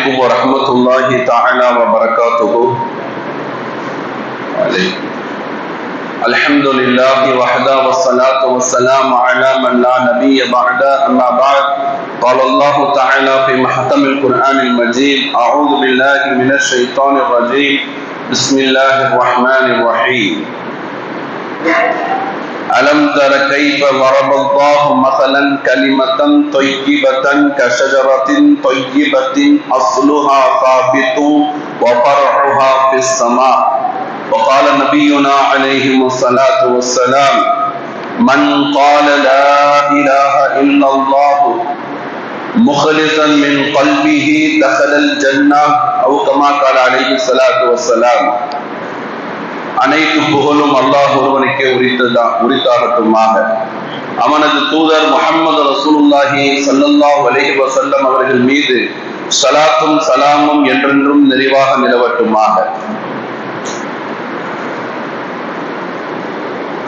عليكم ورحمة الله تعالى وبركاته. عليكم. الحمد لله وحده والصلاة والسلام على من لا نبي بعد. أما بعد قال الله تعالى في محكم القرآن المجيد أعوذ بالله من الشيطان الرجيم. بسم الله الرحمن الرحيم. ألم تر كيف ضرب الله مثلا كلمة طيبة كشجرة طيبة أصلها ثابت وفرعها في السماء؟ وقال نبينا عليه الصلاة والسلام من قال لا إله إلا الله مخلصا من قلبه دخل الجنة أو كما قال عليه الصلاة والسلام. அனைத்து புகழும் அல்லாஹ் ஒருவனுக்கே உரித்ததா உரித்தாகட்டுமாக. அவனது தூதர் முகமது ரசூலுல்லாஹி சல்லல்லா வலிஹி வசல்லம் அவர்கள் மீது சலாத்தும் சலாமும் என்றென்றும் நிறைவாக நிலவட்டுமாக.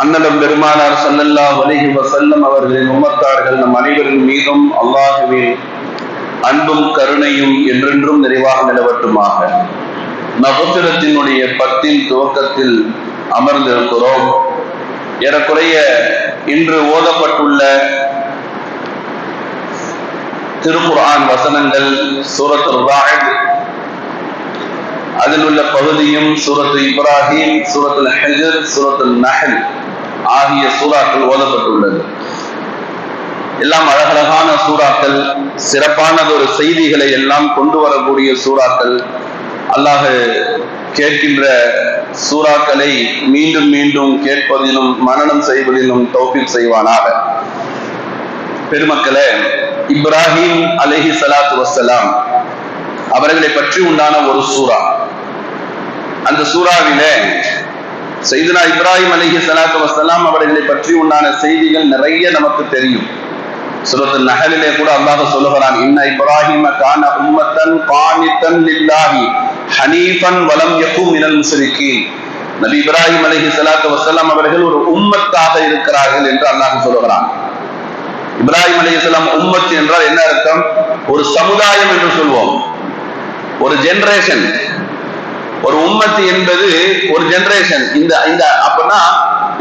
அன்னலம் பெருமானார் சல்லல்லா வலிஹி வசல்லம் அவர்களின் உம்மத்தார்கள் நம் அனைவரின் மீதும் அல்லாஹுவின் அன்பும் கருணையும் என்றென்றும் நிறைவாக நிலவட்டுமாக. நபுத்திரத்தினுடைய பத்தின் துவக்கத்தில் அமர்ந்திருக்கிறோம். ஏறக்குறைய இன்று ஓதப்பட்டுள்ள திருக்குர்ஆன் வசனங்கள் சூரத்துல் ராஹித் அதில் உள்ள பகுதியும் சூரத்து இப்ராஹிம் சூரத்துல் ஹஜர் சூரத்துல் நஹல் ஆகிய சூறாக்கள் ஓதப்பட்டுள்ளது. எல்லாம் அழகழகான சூறாக்கள் சிறப்பானதொரு செய்திகளை எல்லாம் கொண்டு வரக்கூடிய சூறாக்கள். அல்லாஹ் கேட்கின்ற சூறாக்களை மீண்டும் மீண்டும் கேட்பதிலும் மரணம் செய்வதிலும் தௌஃபிக் செய்வானாக. பெருமக்களே இப்ராஹிம் அலஹி சலாத்து வசலாம் அவர்களை பற்றி உண்டான ஒரு சூறா. அந்த சூறாவிலே செய்தனா இப்ராஹிம் அலஹி சலாத்து வசலாம் அவர்களை பற்றி உண்டான செய்திகள் நிறைய நமக்கு தெரியும். சுரத்து நகலிலே கூட அல்லாஹ் சொல்லுகிறான் இன்ன இப்ராஹிம கான உம்மத்தன் காணித்தன் லில்லாஹி. ஹனீஃபன் வலம் யக்கும் மினல் முஸ்ரிக்கீன் நபி இப்ராஹிம் அலஹி சலாத்து வசலாம் அவர்கள் ஒரு உம்மத்தாக இருக்கிறார்கள் என்று அல்லாஹ் சொல்லுகிறான். இப்ராஹிம் அலைஹிஸ்ஸலாம் உம்மத் என்றால் என்ன அர்த்தம்? ஒரு சமுதாயம் என்று சொல்வோம். ஒரு ஜெனரேஷன் ஒரு உம்மத்து என்பது ஒரு ஜெனரேஷன் இந்த இந்த அப்பனா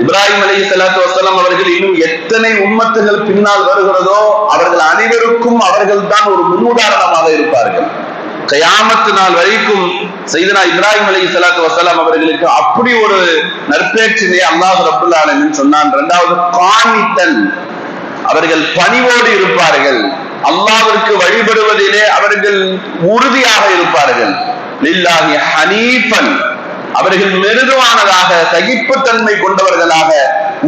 இப்ராஹிம் அலி சலாத்து வசலாம் அவர்கள் இன்னும் எத்தனை உம்மத்துகள் பின்னால் வருகிறதோ அவர்கள் அனைவருக்கும் அவர்கள் தான் ஒரு முன்னுதாரணமாக இருப்பார்கள். கயாமத்து நாள் வரைக்கும் செய்தனா இப்ராஹிம் அலி சலாத்து வசலாம் அவர்களுக்கு அப்படி ஒரு நற்பேற்றினை அல்லாஹ் ரபுல்லாலமின் சொன்னான். இரண்டாவது காணித்தன். அவர்கள் பணிவோடு இருப்பார்கள். அல்லாவிற்கு வழிபடுவதிலே அவர்கள் உறுதியாக இருப்பார்கள். லில்லாஹி ஹனீஃபன். அவர்கள் மிருதுவானதாக சகிப்புத்தன்மை கொண்டவர்களாக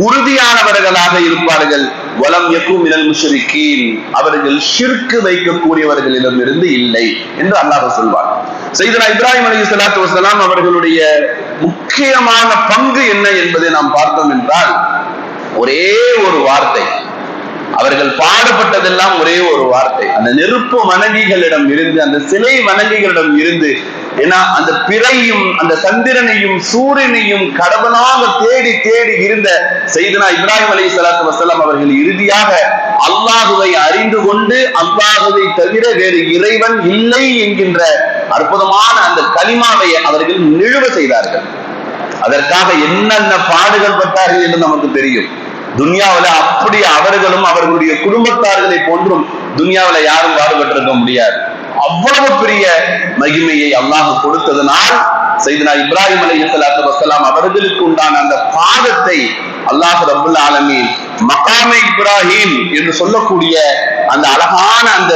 உறுதியானவர்களாக இருப்பார்கள். வலம் எக்கும் மினல் முஷரிக்கீன் அவர்கள் ஷிர்க்கு வைக்கக்கூடியவர்களிடம் இருந்து இல்லை என்று அல்லாஹ் சொல்வார் செய்தனா இப்ராஹிம் அலி சலாத்து வசலாம் அவர்களுடைய முக்கியமான பங்கு என்ன என்பதை நாம் பார்த்தோம் என்றால் ஒரே ஒரு வார்த்தை அவர்கள் பாடுபட்டதெல்லாம் ஒரே ஒரு வார்த்தை. அந்த நெருப்பு வணங்கிகளிடம் இருந்து அந்த சிலை வணங்கிகளிடம் இருந்து ஏன்னா அந்த பிறையும் அந்த சந்திரனையும் சூரியனையும் கடவுளாக தேடி தேடி இருந்த செய்தனா இப்ராஹிம் அலி சலாத்து வசலாம் அவர்கள் இறுதியாக அல்லாஹுவை அறிந்து கொண்டு அல்லாஹுவை தவிர வேறு இறைவன் இல்லை என்கின்ற அற்புதமான அந்த களிமாவை அவர்கள் நிழுவ செய்தார்கள். அதற்காக என்னென்ன பாடுகள் பட்டார்கள் என்று நமக்கு தெரியும். துன்யாவில அப்படி அவர்களும் அவர்களுடைய குடும்பத்தார்களை போன்றும் துன்யாவில யாரும் பாடுபட்டிருக்க முடியாது. அவ்வளவு பெரிய மகிமையை அல்லாஹ் கொடுத்ததனால் செய்தனா இப்ராஹிம் அலி சலாத்து வசலாம் அவர்களுக்கு உண்டான அந்த பாதத்தை அல்லாஹ் ரபுல் ஆலமீன் மகாமே இப்ராஹிம் என்று சொல்லக்கூடிய அந்த அழகான அந்த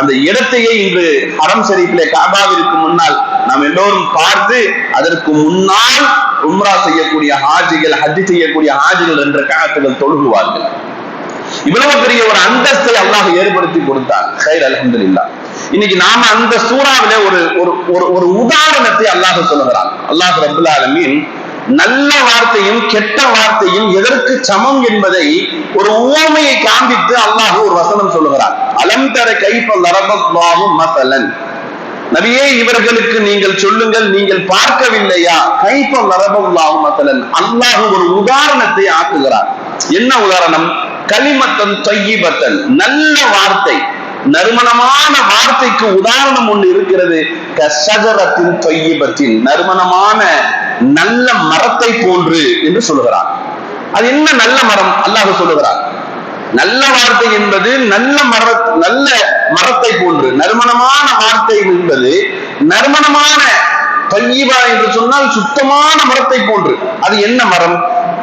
அந்த இடத்தையே இன்று அறம் ஷரீஃபிலே காபாவிற்கு முன்னால் நாம் எல்லோரும் பார்த்து அதற்கு முன்னால் உம்ரா செய்யக்கூடிய ஹாஜிகள் ஹஜ் செய்யக்கூடிய ஹாஜிகள் என்ற காலத்துகள் தொழுகுவார்கள். இவ்வளவு பெரிய ஒரு அந்தஸ்தை அல்லாஹ் ஏற்படுத்தி கொடுத்தார். ஹைர் அலமதுல்லா இன்னைக்கு நாம அந்த சூறாவில ஒரு ஒரு ஒரு உதாரணத்தை அல்லாஹ் சொல்லுகிறான். அல்லாஹ் ரபுல் ஆலமீன் நல்ல வார்த்தையும் கெட்ட வார்த்தையும் எதற்கு சமம் என்பதை ஒரு ஓமையை காண்பித்து அல்லாஹ் ஒரு வசனம் சொல்லுகிறார் அலம் தர கைப்ப நரபாகும் மசலன் நபியே இவர்களுக்கு நீங்கள் சொல்லுங்கள் நீங்கள் பார்க்கவில்லையா? கைப்ப லரபாகும் மத்தலன். அல்லாஹ் ஒரு உதாரணத்தை ஆக்குகிறார். என்ன உதாரணம்? களிமத்தன் தொய்யிபத்தன் நல்ல வார்த்தை. நறுமணமான வார்த்தைக்கு உதாரணம் ஒண்ணு இருக்கிறது. கசகரத்தின் தொய்யிபத்தின் நறுமணமான நல்ல மரத்தை போன்று என்று சொல்லுகிறார். அது என்ன நல்ல மரம்? அல்லாஹ் சொல்லுகிறார். நல்ல வார்த்தை என்பது நல்ல மர நல்ல மரத்தை போன்று நறுமணமான வார்த்தை என்பது நறுமணமான பையீபா என்று சொன்னால் சுத்தமான மரத்தை போன்று. அது என்ன மரம்?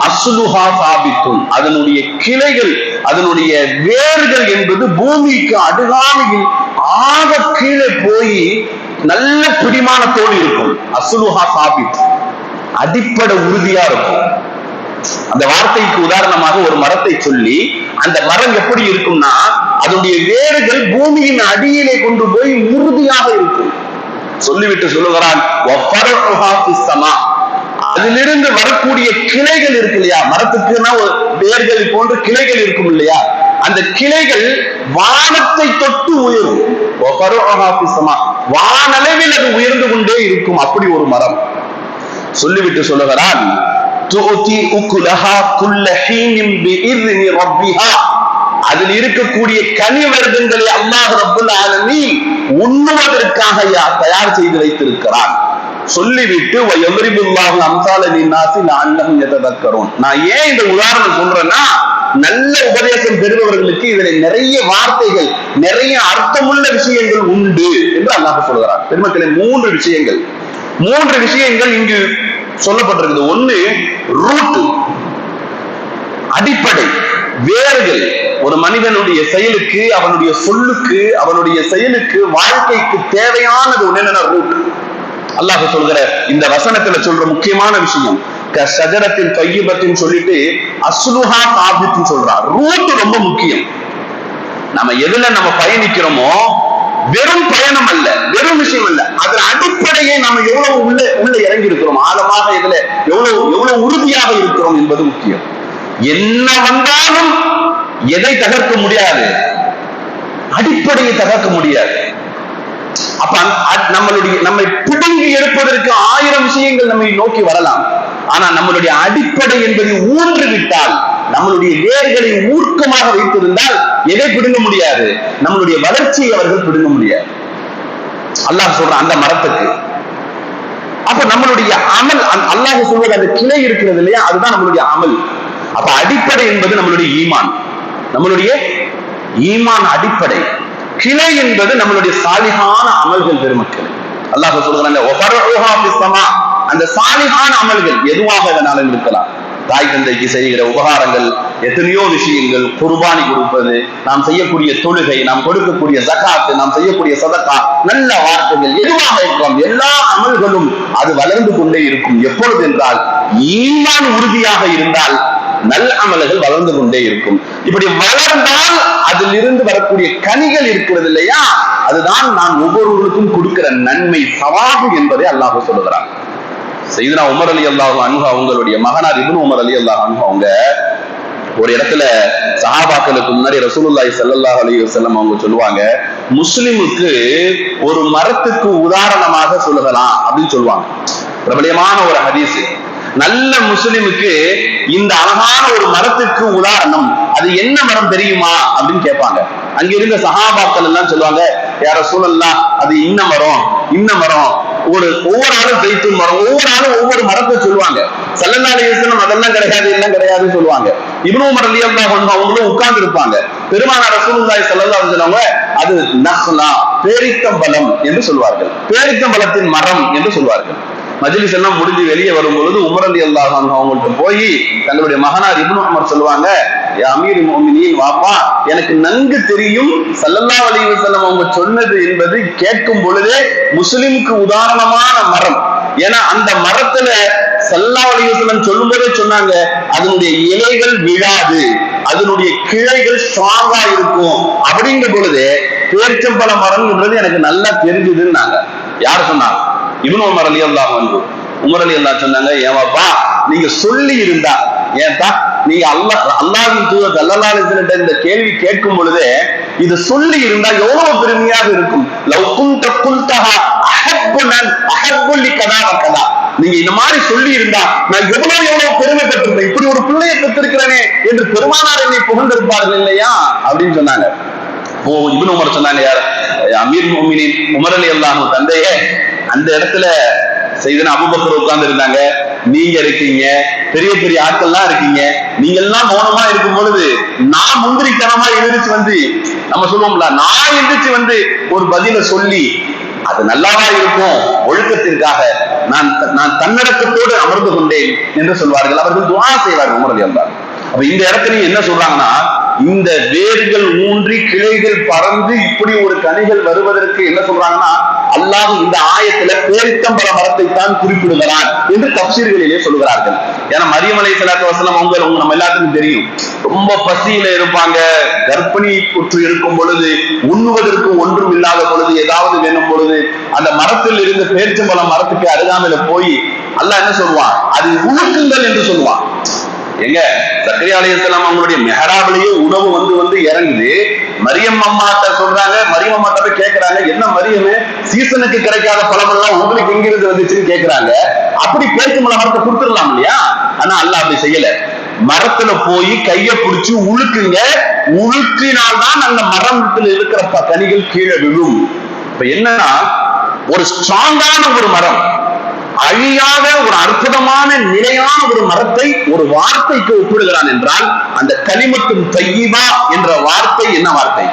அசுலுஹா சாபித்தும். அதனுடைய கிளைகள் அதனுடைய வேர்கள் என்பது பூமிக்கு அடுகாமையில் ஆக கீழே போய் நல்ல பிடிமானத்தோடு இருக்கும். அசுலுஹா சாபித். அடிப்படை உறுதியா இருக்கும். அந்த வார்த்தைக்கு உதாரணமாக ஒரு மரத்தை சொல்லி அந்த மரம் எப்படி இருக்கும்னா அதனுடைய வேர்கள் பூமியின் அடியிலே கொண்டு போய் உறுதியாக இருக்கும். சொல்லிவிட்டு சொல்லுகிறான் அதிலிருந்து வரக்கூடிய கிளைகள் இருக்கு இல்லையா? மரத்துக்குன்னா ஒரு வேர்கள் போன்ற கிளைகள் இருக்கும் இல்லையா? அந்த கிளைகள் வானத்தை தொட்டு உயரும். வானளவில் அது உயர்ந்து கொண்டே இருக்கும் அப்படி ஒரு மரம். சொல்லிவிட்டு சொல்லுகிறான் அதில் இருக்கக்கூடிய கனி வர்க்கங்களை அல்லாஹ் ரப்புல் ஆலமீன் உண்ணுவதற்காக தயார் செய்து வைத்திருக்கிறான். சொல்லிவிட்டு எவரிபுல்லாஹு அம்சால நாசி அன்னகம் எதற்கரும் நான் ஏன் இந்த உதாரணம் சொல்றேன்னா நல்ல உபதேசம் பெறுபவர்களுக்கு இதுல நிறைய வார்த்தைகள் நிறைய அர்த்தமுள்ள விஷயங்கள் உண்டு என்று அல்லாஹ் சொல்கிறார் பெருமக்களை மூன்று விஷயங்கள். மூன்று விஷயங்கள் இங்கு சொல்லப்பட்டிருக்குது. ஒண்ணு ரூட் அடிப்படை வேர்கள் ஒரு மனிதனுடைய செயலுக்கு அவனுடைய சொல்லுக்கு அவனுடைய செயலுக்கு வாழ்க்கைக்கு தேவையானது ஒன்னு ரூட் அல்லாஹ் சொல்கிற இந்த வசனத்துல சொல்ற முக்கியமான விஷயம் சஜரத்தின் கையுபத்தின் சொல்லிட்டு அஸ்லுஹா காபித்தின் சொல்றான் ரூட் ரொம்ப முக்கியம். நம்ம எதுல நம்ம பயணிக்கிறோமோ வெறும் பயணம் அல்ல வெறும் விஷயம் அல்ல அதன் அடிப்படையை நாம எவ்வளவு உள்ள உள்ள இறங்கி இருக்கிறோம் ஆழமாக இதுல எவ்வளவு எவ்வளவு உறுதியாக இருக்கிறோம் என்பது முக்கியம். என்ன வந்தாலும் எதை தகர்க்க முடியாது? அடிப்படையை தகர்க்க முடியாது. அப்ப நம்மளுடைய நம்மை பிடுங்கி எடுப்பதற்கு ஆயிரம் விஷயங்கள் நம்மை நோக்கி வரலாம். ஆனா நம்மளுடைய அடிப்படை என்பதை ஊன்று விட்டால் நம்மளுடைய வேர்களை ஊர்க்கமாக வைத்திருந்தால் எதை பிடுங்க முடியாது? நம்மளுடைய வளர்ச்சியை அவர்கள் பிடுங்க முடியாது. அல்லாஹ் சொல்ற அந்த மரத்துக்கு. அப்ப நம்மளுடைய அமல் அல்லாஹ் சொல்வது அந்த கிளை இருக்கிறது இல்லையா? அதுதான் நம்மளுடைய அமல். அப்ப அடிப்படை என்பது நம்மளுடைய ஈமான். நம்மளுடைய ஈமான் அடிப்படை. கிளை என்பது நம்மளுடைய சாலிகான அமல்கள் பெருமக்கள் அல்லாஹ் சொல்றாங்க அந்த சாலிகான அமல்கள் எதுவாக வேணாலும் இருக்கலாம். தாய் தந்தைக்கு செய்கிற உபகாரங்கள் எத்தனையோ விஷயங்கள் குர்பானி கொடுப்பது நாம் செய்யக்கூடிய தொழுகை நாம் கொடுக்கக்கூடிய சகாத்து நாம் செய்யக்கூடிய சதக்கா நல்ல வார்த்தைகள் எதுவாக இருக்கலாம் எல்லா அமல்களும் அது வளர்ந்து கொண்டே இருக்கும். எப்பொழுது என்றால் ஈமான் உறுதியாக இருந்தால் நல்ல அமல்கள் வளர்ந்து கொண்டே இருக்கும். இப்படி வளர்ந்தால் அதில் இருந்து வரக்கூடிய கனிகள் இருக்கிறது இல்லையா? அதுதான் நான் ஒவ்வொருவருக்கும் கொடுக்கிற நன்மை சவாபு என்பதை அல்லாஹ் சொல்லுகிறான். செய்தனா உமர் அலி அல்லாஹ் அன்பு அவங்களுடைய மகனார் இபுன் உமர் அலி அல்லாஹ் அன்பு அவங்க ஒரு இடத்துல சஹாபாக்களுக்கு முன்னாடி ரசூலுல்லாய் ஸல்லல்லாஹு அலி வஸல்லம் அவங்க சொல்லுவாங்க முஸ்லிமுக்கு ஒரு மரத்துக்கு உதாரணமாக சொல்லுகலாம் அப்படின்னு சொல்லுவாங்க. பிரபலியமான ஒரு ஹதீஸ். நல்ல முஸ்லிமுக்கு இந்த அழகான ஒரு மரத்துக்கு உதாரணம் அது என்ன மரம் தெரியுமா அப்படின்னு கேட்பாங்க. அங்க இருந்த சகாபாக்கள் எல்லாம் சொல்லுவாங்க யார சூழல்லாம் அது இன்ன மரம் இன்ன மரம். ஒரு ஒவ்வொரு ஆளும் ஜெயித்து மரம் ஒவ்வொரு ஆளும் ஒவ்வொரு மரத்தை சொல்லுவாங்க. செல்லநாடு யோசனம் அதெல்லாம் கிடையாது எல்லாம் கிடையாதுன்னு சொல்லுவாங்க. இவனும் மரம் அவங்களும் உட்கார்ந்து இருப்பாங்க. பெருமானார் ரசூலுல்லாய் ஸல்லல்லாஹு அலைஹி அது நஹ்லா பேரித்தம்பலம் என்று சொல்வார்கள். பேரித்தம்பலத்தின் மரம் என்று சொல்வார்கள். மஜ்லிஸ் எல்லாம் முடிஞ்சு வெளியே வரும் பொழுது உமர் அலி அல்லாஹ் அவங்கள்ட்ட போய் தங்களுடைய மகனார் இப்னு உமர் சொல்லுவாங்க அமீர் மோமினின் வாப்பா எனக்கு நன்கு தெரியும் சல்லல்லா அலி செல்லம் அவங்க சொன்னது என்பது கேட்கும் பொழுதே முஸ்லிமுக்கு உதாரணமான மரம். ஏன்னா அந்த மரத்துல சல்லா அலிவசலம் சொல்லும் போதே சொன்னாங்க அதனுடைய இலைகள் விழாது அதனுடைய கிளைகள் ஸ்ட்ராங்கா இருக்கும். அப்படிங்கிற பொழுது பேரிச்சம்பழ மரம்ன்றது எனக்கு நல்லா தெரிஞ்சதுன்னாங்க. யார் சொன்னாங்க இவனு உமர் அலி அல்லாஹ் வந்து உமர் அலி அல்லா சொன்னாங்க ஏவாப்பா நீங்க சொல்லி இருந்தா ஏன்டா நீங்க அல்லாஹ் அல்லாவின் தூதர் அல்லல்லாஹ் இந்த கேள்வி கேட்கும் பொழுதே இது சொல்லி இருந்தா எவ்வளவு பெருமையாக இருக்கும். லவ் தகா குல்தஹா அஹப்புனன் அஹப்புல்லி கதா கதா. நீங்க இந்த மாதிரி சொல்லி இருந்தா நான் எவ்வளவு எவ்வளவு பெருமை பெருமைப்பட்டிருப்பேன் இப்படி ஒரு பிள்ளையை பெற்றிருக்கிறேனே என்று பெருமானார் என்னை புகழ்ந்திருப்பார்கள் இல்லையா? அப்படின்னு சொன்னாங்க. ஓ இப்னு உமர் சொன்னாங்க யார் அமீர் மோமினின் உமர் அலி அல்லாஹ் தந்தையே அந்த இடத்துல செய்தன அபுபக்கர் உட்கார்ந்து இருந்தாங்க நீங்க இருக்கீங்க. பெரிய பெரிய ஆட்கள்லாம் இருக்கீங்க. நீங்க எல்லாம் மௌனமா இருக்கும் பொழுது நான் முந்திரித்தனமா எழுந்திரிச்சு வந்து நம்ம சொல்லுவோம்ல நான் எந்திரிச்சு வந்து ஒரு பதில சொல்லி அது நல்லாவா இருக்கும்? ஒழுக்கத்திற்காக நான் நான் தன்னடக்கத்தோடு அமர்ந்து கொண்டேன் என்று சொல்வார்கள். அவர்கள் துவா செய்வார்கள் உமரதி அல்லாஹ் அப்ப இந்த இடத்துல என்ன சொல்றாங்கன்னா இந்த வேர்கள் ஊன்றி கிளைகள் பறந்து இப்படி ஒரு கனிகள் வருவதற்கு என்ன சொல்றாங்கன்னா அல்லாஹ் இந்த ஆயத்துல பேரித்தம்பர மரத்தை தான் குறிப்பிடுகிறான் என்று தப்சீர்களிலே சொல்கிறார்கள் ஏன்னா மரியமலை சலாத்து வசனம் அவங்க உங்க நம்ம எல்லாத்துக்கும் தெரியும். ரொம்ப பசியில இருப்பாங்க. கர்ப்பிணி புற்று இருக்கும் பொழுது உண்ணுவதற்கு ஒன்றும் இல்லாத பொழுது ஏதாவது வேணும் பொழுது அந்த மரத்தில் இருந்து பேரிச்சம்பழம் மரத்துக்கு அருகாமையில போய் அல்லாஹ் என்ன சொல்லுவான்? அது உழுக்குங்கள் என்று சொல்லுவான். எங்க? சக்கரை அலையத்தலாம் அவங்களுடைய மெஹராபிலேயே உணவு வந்து வந்து இறங்குது. மரியம் அம்மாட்ட சொல்றாங்க மரியம் அம்மாட்ட போய் கேக்குறாங்க என்ன மரியமே சீசனுக்கு கிடைக்காத பழமெல்லாம் உங்களுக்கு எங்கிருந்து வந்துச்சுன்னு கேக்குறாங்க. அப்படி பேச்சு மலை மரத்தை கொடுத்துடலாம் இல்லையா? ஆனா அல்ல அப்படி செய்யல. மரத்துல போய் கைய பிடிச்சு உழுக்குங்க. உழுக்கினால்தான் அந்த மரத்துல இருக்கிற ப- கனிகள் கீழே விழும். இப்ப என்னன்னா ஒரு ஸ்ட்ராங்கான ஒரு மரம். அழியாத ஒரு அற்புதமான நிலையான ஒரு மரத்தை ஒரு வார்த்தைக்கு ஒப்பிடுகிறான் என்றால் அந்த கலிமத்தும் தையீபா என்ற வார்த்தை என்ன வார்த்தை?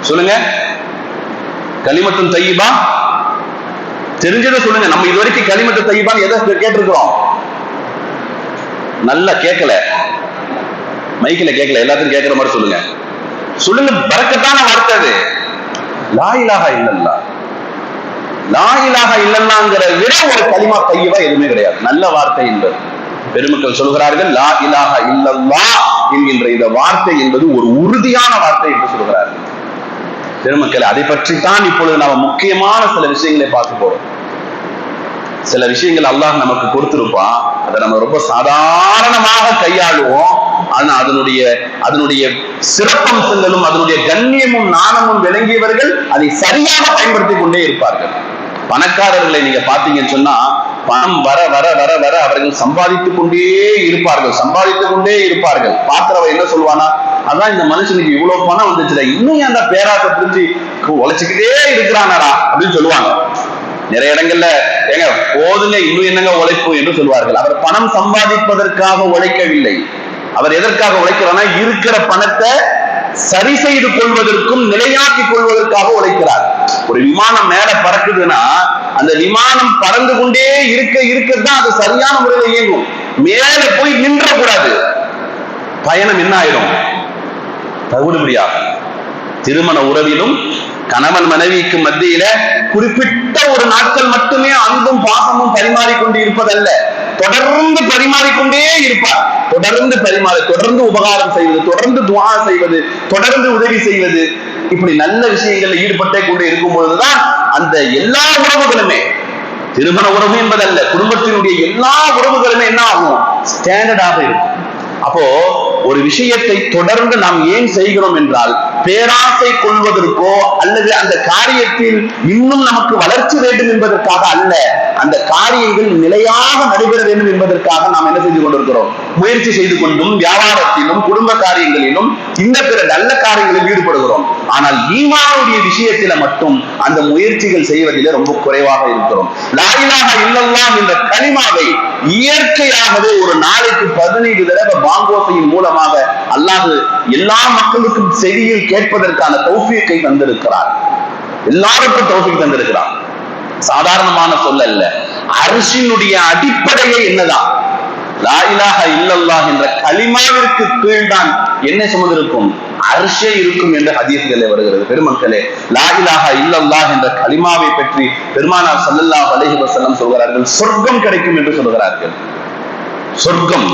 சொல்லுங்க. கலிமத்தும் தையீபா? தெரிஞ்சதை சொல்லுங்க. நம்ம இது வரைக்கும் கலிமத்து தையிபான்னு எதை கேட்டிருக்கிறோம்? நல்லா கேட்கல. மைக்கில் கேட்கல. எல்லாத்தையும் கேட்கிற மாதிரி சொல்லுங்க. சொல்லுங்க. பறக்கத்தான வார்த்தை அது. லாயிலாக இலாஹா இல்லல்லா. லா இல்லல்லாங்கிற விட ஒரு களிமா தையவா எதுவுமே கிடையாது நல்ல வார்த்தை என்பது பெருமக்கள் சொல்கிறார்கள் லா இலாக இல்லல்லா என்கின்ற இந்த வார்த்தை என்பது ஒரு உறுதியான வார்த்தை என்று சொல்கிறார்கள் பெருமக்கள் அதை பற்றி தான் இப்பொழுது நாம முக்கியமான சில விஷயங்களை பார்க்க போறோம். சில விஷயங்கள் அல்லாஹ் நமக்கு கொடுத்திருப்பான் அதை நம்ம ரொம்ப சாதாரணமாக கையாளுவோம். ஆனா அதனுடைய அதனுடைய சிறப்பம்சங்களும் அதனுடைய கண்ணியமும் நாணமும் விளங்கியவர்கள் அதை சரியாக பயன்படுத்தி கொண்டே இருப்பார்கள். பணக்காரர்களை நீங்க பாத்தீங்கன்னு சொன்னா பணம் வர வர வர வர அவர்கள் சம்பாதித்துக் கொண்டே இருப்பார்கள். சம்பாதித்துக் கொண்டே இருப்பார்கள். பாக்குறவ என்ன சொல்லுவானா அதான் இந்த மனுஷனுக்கு இவ்வளவு பணம் வந்துச்சுடா. இன்னும் அந்த பேராசை புரிஞ்சு உழைச்சுக்கிட்டே இருக்கிறானடா? அப்படின்னு சொல்லுவாங்க. நிறைய இடங்கள்ல ஏங்க போதுங்க இன்னும் என்னங்க உழைப்பு? என்று சொல்வார்கள் அவர் பணம் சம்பாதிப்பதற்காக உழைக்கவில்லை. அவர் எதற்காக உழைக்கிறார்னா இருக்கிற பணத்தை சரி செய்து கொள்வதற்கும் நிலையாக்கிக் கொள்வதற்காக உழைக்கிறார். ஒரு விமானம் மேல பறக்குதுன்னா அந்த விமானம் பறந்து கொண்டே இருக்க இருக்கத்தான் அது சரியான முறையில் இயங்கும். மேல போய் நின்ற கூடாது பயணம் என்ன ஆயிரும்? தகுடுபடியாகும் திருமண உறவிலும் கணவன் மனைவிக்கு மத்தியில குறிப்பிட்ட ஒரு நாட்கள் மட்டுமே அன்பும் பாசமும் பரிமாறிக்கொண்டு இருப்பதல்ல தொடர்ந்து பரிமாறிக்கொண்டே இருப்பார். தொடர்ந்து பரிமாற தொடர்ந்து உபகாரம் செய்வது தொடர்ந்து துவா செய்வது தொடர்ந்து உதவி செய்வது இப்படி நல்ல விஷயங்கள்ல ஈடுபட்டே கொண்டு இருக்கும் பொழுதுதான் அந்த எல்லா உறவுகளுமே திருமண உறவு என்பதல்ல குடும்பத்தினுடைய எல்லா உறவுகளுமே என்ன ஆகும்? ஸ்டாண்டர்டாக இருக்கும். அப்போ ஒரு விஷயத்தை தொடர்ந்து நாம் ஏன் செய்கிறோம் என்றால் பேராசை கொள்வதற்கோ அல்லது அந்த காரியத்தில் இன்னும் நமக்கு வளர்ச்சி வேண்டும் என்பதற்காக அல்ல அந்த காரியங்கள் நிலையாக நடைபெற வேண்டும் என்பதற்காக நாம் என்ன செய்து கொண்டிருக்கிறோம்? முயற்சி செய்து கொண்டும் வியாபாரத்திலும் குடும்ப காரியங்களிலும் இந்த பிற நல்ல காரியங்களில் ஈடுபடுகிறோம். ஆனால் ஈமானுடைய விஷயத்தில மட்டும் அந்த முயற்சிகள் செய்வதிலே ரொம்ப குறைவாக இருக்கிறோம். லாயிலாக இல்லல்லாம் என்ற கனிமாவை இயற்கையாகவே ஒரு நாளைக்கு பதினைந்து தடவை பாங்கோசையின் மூலமாக அல்லாது எல்லா மக்களுக்கும் செவியில் கேட்பதற்கான தௌஃபீக்கை தந்திருக்கிறார். எல்லாருக்கும் தௌஃபிக் தந்திருக்கிறார். சாதாரணமான சொல்ல அல்ல. அரிசினுடைய அடிப்படையே என்னதான்? லாயிலாக இல்லல்லா என்ற கலிமாவிற்கு கீழ்தான் என்ன சுமந்திருக்கும் அரிசே இருக்கும் என்ற ஹதீஸ்களே வருகிறது. பெருமக்களே லாயிலாக இல்லல்லா என்ற களிமாவை பற்றி பெருமானார் சல்லல்லா அலஹி வசல்லம் சொல்கிறார்கள். சொர்க்கம் கிடைக்கும் என்று சொல்கிறார்கள். சொர்க்கம்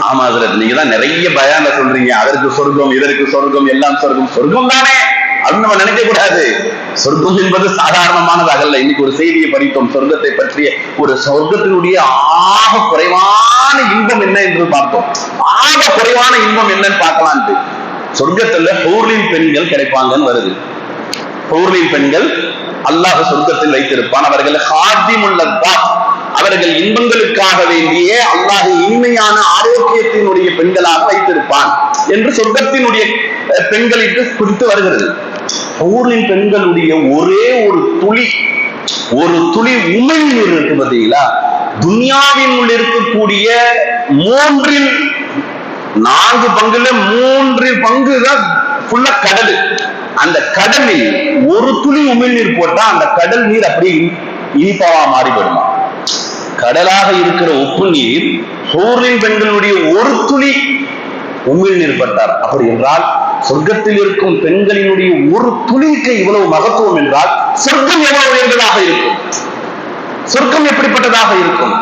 ஆமா ஹஜ்ரத் நீங்க தான் நிறைய பயான சொல்றீங்க. அதற்கு சொர்க்கம் இதற்கு சொர்க்கம் எல்லாம் சொர்க்கம். சொர்க்கம் தானே? அப்படின்னு நம்ம நினைக்க கூடாது. சொர்க்கம் என்பது சாதாரணமானதாக அல்ல. இன்னைக்கு ஒரு செய்தியை படித்தோம். சொர்க்கத்தை பற்றிய ஒரு சொர்க்கத்தினுடைய ஆக குறைவான இன்பம் என்ன என்று பார்த்தோம். ஆக குறைவான இன்பம் என்னன்னு பார்க்கலான்ட்டு சொர்க்கத்துல ஹூர்லின் பெண்கள் கிடைப்பாங்கன்னு வருது. ஹூர்லின் பெண்கள் அல்லாஹ் சொர்க்கத்தில் வைத்திருப்பான். அவர்கள் ஹாதிமுல்லா அவர்கள் இன்பங்களுக்காக வேண்டியே அல்லாஹ் இனிமையான ஆரோக்கியத்தினுடைய பெண்களாக வைத்திருப்பான் என்று சொர்க்கத்தினுடைய பெண்களுக்கு குறித்து வருகிறது. ஊரின் பெண்களுடைய ஒரே ஒரு துளி ஒரு துளி உமிழ்நீர் இருக்கு பார்த்தீங்களா? துன்யாவின் உள்ள இருக்கக்கூடிய மூன்றில் நான்கு பங்குல மூன்று பங்கு தான் ஃபுல்லா கடல். அந்த கடலில் ஒரு துளி உமிழ்நீர் போட்டா அந்த கடல் நீர் அப்படியே இனி- இனிப்பாவா மாறிவிடுமா. கடலாக இருக்கிற உப்பு நீர் ஹூரின் பெண்களுடைய ஒரு துளி உமிழ்நீர் பட்டார் அப்படி என்றால் சொர்க்கத்தில் இருக்கும் பெண்களினுடைய ஒரு துளிக்கு இவ்வளவு மகத்துவம் என்றால் சொர்க்கம் எவ்வளவு உயர்ந்ததாக இருக்கும்? சொர்க்கம் எப்படிப்பட்டதாக இருக்கும்?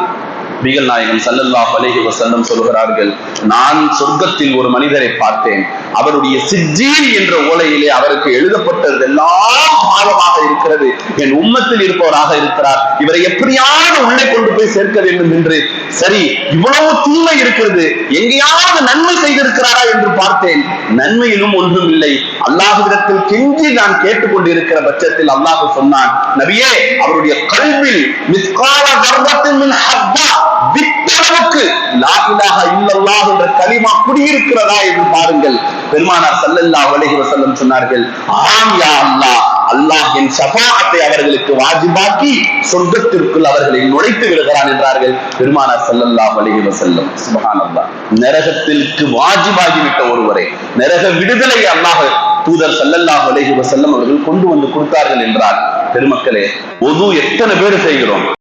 நபிகள் நாயகம் சல்லல்லா அலைஹி வசல்லம் சொல்கிறார்கள் நான் சொர்க்கத்தில் ஒரு மனிதரை பார்த்தேன். அவருடைய சிஜ்ஜீன் என்ற ஓலையிலே அவருக்கு எழுதப்பட்டது எல்லாம் பாவமாக இருக்கிறது. என் உம்மத்தில் இருப்பவராக இருக்கிறார். இவரை எப்படியாவது உள்ளே கொண்டு போய் சேர்க்க வேண்டும் என்று. சரி இவ்வளவு தீமை இருக்கிறது. எங்கேயாவது நன்மை செய்திருக்கிறாரா என்று பார்த்தேன். நன்மையிலும் ஒன்றும் இல்லை. அல்லாஹுவிடத்தில் கெஞ்சி நான் கேட்டுக்கொண்டிருக்கிற பட்சத்தில் அல்லாஹ் சொன்னான் நபியே அவருடைய கல்வில் மிஸ்கால கர்வத்தின் ஹப்பா அளவுக்கு லாகிலாக இல்லல்லாஹ் என்ற கலிமா குடியிருக்கிறதா என்று பாருங்கள். பெருமானார் சல்லல்லா அலைஹி வசல்லம் சொன்னார்கள் ஆம் யா அல்லா அல்லாஹ் என் அவர்களுக்கு வாஜிபாக்கி சொர்க்கத்திற்குள் அவர்களை நுழைத்து விடுகிறான் என்றார்கள் பெருமானார் ஸல்லல்லாஹு வசல்லம் சுபகான் அல்லா நரகத்திற்கு வாஜிபாகிவிட்ட ஒருவரை நரக விடுதலை அல்லாஹ் தூதர் சல்லல்லாஹ் அலைஹி வசல்லம் அவர்கள் கொண்டு வந்து கொடுத்தார்கள் என்றார். பெருமக்களே ஒது எத்தனை பேர் செய்கிறோம்?